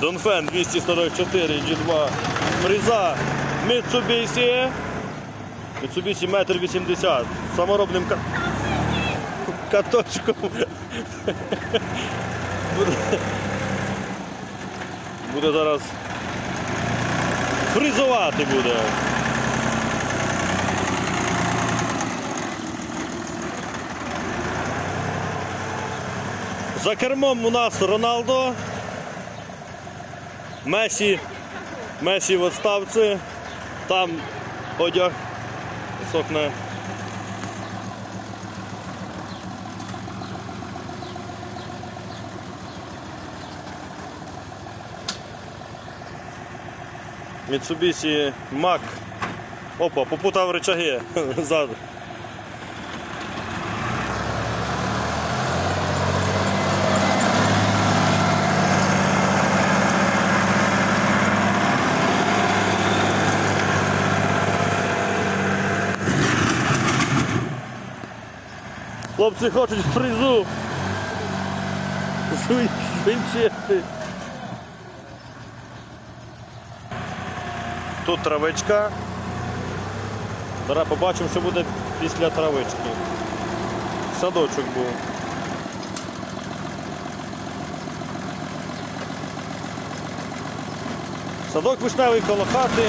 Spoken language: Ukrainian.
Донфен 244 G2 фреза Mitsubishi. Mitsubishi 1,80 м. Саморобним ка... каточком. Буде... буде зараз фризувати буде. За кермом у нас Роналдо. Месі. Месі в відставці. Там одяг сохне. Mitsubishi Mac. Опа, попутав рычаги ззаду. Хлопці хочуть фрезу. Звин- Звинчити. Тут травичка. Зараз побачимо, що буде після травички. Садочок був. Садок вишневий коло хати.